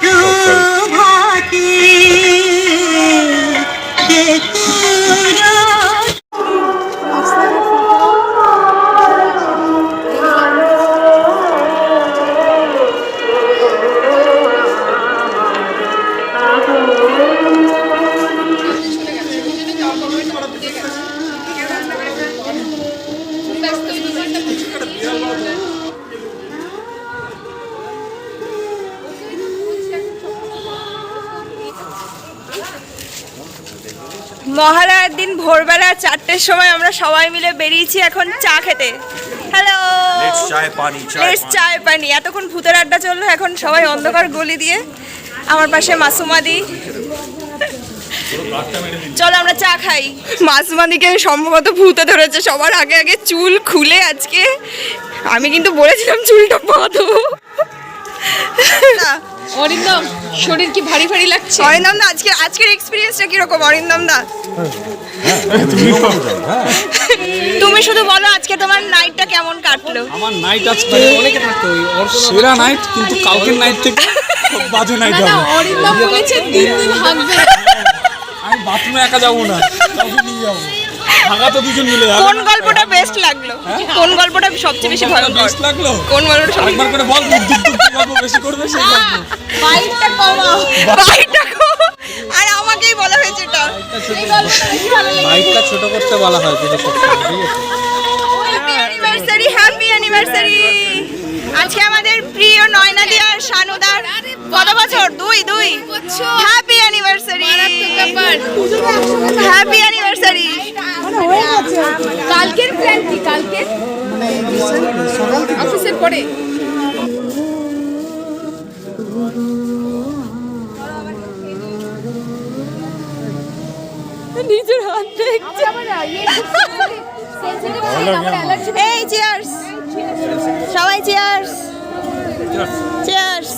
Thank. মহালয়ার দিন ভোরবেলা চারটের সময় আমরা সবাই মিলে বেরিয়েছি এখন চা খেতে। হ্যালো চায় পানি চায় লেটস চায় পানি। এতক্ষণ ভূতের আড্ডা চলল এখন সবাই অন্ধকার গলি দিয়ে আমার পাশে মাসুমাদি। চলো আমরা চা খাই। মাসুমাদিকে সম্ভবত ভূতে ধরেছে সবার আগে আগে চুল খুলে আজকে। আমি কিন্তু বলেছিলাম চুলটা বাঁধো। অরিন্দম শরীর কি ভারী ভারী লাগছে? অরিন্দম দা আজকে আজকের এক্সপিরিয়েন্সটা কীরকম অরিন্দম দা? তুমি শুধু বলো আজকে তোমার নাইটটা কেমন কাটলো? আমার নাইট আজকে সেরা নাইট কিন্তু কালকের নাইট থেকে বাজে নাইট হবে। অরিন্দম বলেছে দিন দিন হাঁকবে। আমি বাথরুমে একা যাব না নিয়ে যাব। ভাগা তো দুজন মিলে যাবে কোন গল্পটা বেস্ট লাগল? কোন গল্পটা সবচেয়ে বেশি ভয়ঙ্কর? বেস্ট লাগল? কোন গল্পটা সবচেয়ে করে বল দুধ দুধ দুধ গল্প বেশি করবে সেই গল্প? বাইকটা কমাও বাইকটা আর আমাকেই বলা হয়েছে এটা। ভালো বাইকটা ছোট করতে বলা হয় ঠিক আছে? হ্যাপি অ্যানিভার্সারি হ্যাপি অ্যানিভার্সারি আজকে আমাদের প্রিয় নয়নাদি আর শানুদার কত বছর? দুই দুই। হ্যাপি অ্যানিভার্সারি হ্যাপি পরে নিজের হাত দেখছে। এই চিয়ার্স সবাই চিয়ার্স চিয়ার্স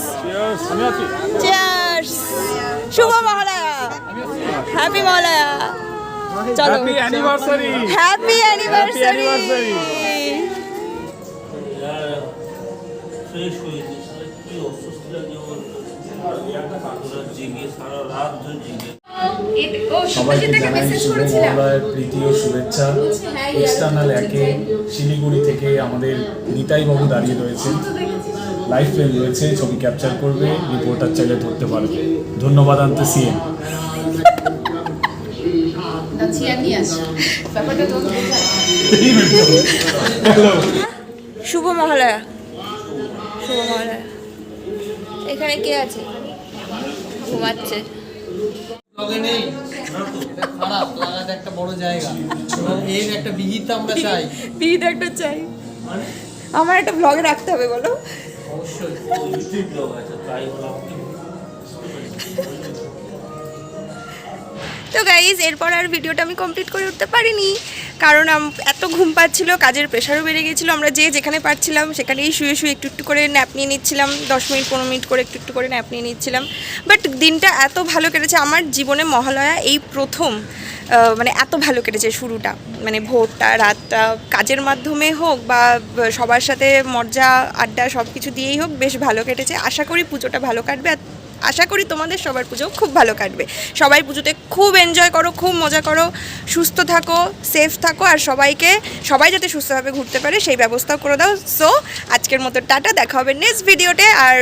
চিয়ার্স শুভ মহালয়া। হ্যাপি মহালয়া। চলো। Happy anniversary happy anniversary fresh হয়ে গেছে কি সবাইকে জানাই শুভ মহালয়ের প্রীতি ও শুভেচ্ছা। এক্সটার্নাল একে শিলিগুড়ি থেকে আমাদের নিতাই বাবু দাঁড়িয়ে রয়েছে। লাইফ ফ্রেম রয়েছে ছবি ক্যাপচার করবে রিপোর্টার চাইলে ধরতে পারবে। ধন্যবাদ আনতে সিএম। চেয়ার শুভ মহালয়া। শুভ মহালয়া। এখানে কে আছে? ঘুমাচ্ছে। একটা বড় জায়গা। একটা বিহিত আমরা চাই। একটা চাই। আমার একটা ব্লগে রাখতে হবে বলো। অবশ্যই। তো গাইজ এরপর আর ভিডিওটা আমি কমপ্লিট করে উঠতে পারিনি। কারণ এত ঘুম পাচ্ছিল, কাজের প্রেশারও বেড়ে গেছিল। আমরা যে যেখানে পারছিলাম, সেখানেই শুয়ে শুয়ে একটু একটু করে ন্যাপ নিয়ে নিচ্ছিলাম। দশ মিনিট, পনেরো মিনিট করে একটু একটু করে ন্যাপ নিয়ে নিচ্ছিলাম। বাট দিনটা এত ভালো কেটেছে। আমার জীবনে মহালয়া এই প্রথম মানে এত ভালো কেটেছে শুরুটা। মানে ভোরটা, রাতটা, কাজের মাধ্যমে হোক বা সবার সাথে মজা, আড্ডা সব কিছু দিয়েই হোক, বেশ ভালো কেটেছে। আশা করি পুজোটা ভালো কাটবে। আর আশা করি তোমাদের সবার পুজো খুব ভালো কাটবে। সবাই পুজোতে খুব এনজয় করো, খুব মজা করো, সুস্থ থাকো সেফ থাকো, আর সবাইকে, সবাই যাতে সুস্থভাবে ঘুরতে পারে সেই ব্যবস্থাও করে দাও। সো আজকের মতো টাটা, দেখা হবে নেক্সট ভিডিওতে আর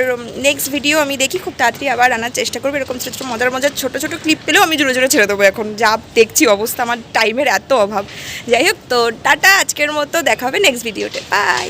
নেক্সট ভিডিও আমি দেখি, খুব তাড়াতাড়ি আবার আনার চেষ্টা করব। এরকম ছোটো ছোটো মজার মজার ছোটো ছোটো ক্লিপ পেলেও আমি জোরে জোরে ছেড়ে দেবো এখন। যা দেখছি অবস্থা, আমার টাইমের এত অভাব। যাই হোক, তো টাটা, আজকের মতো দেখা হবে নেক্সট ভিডিওতে বাই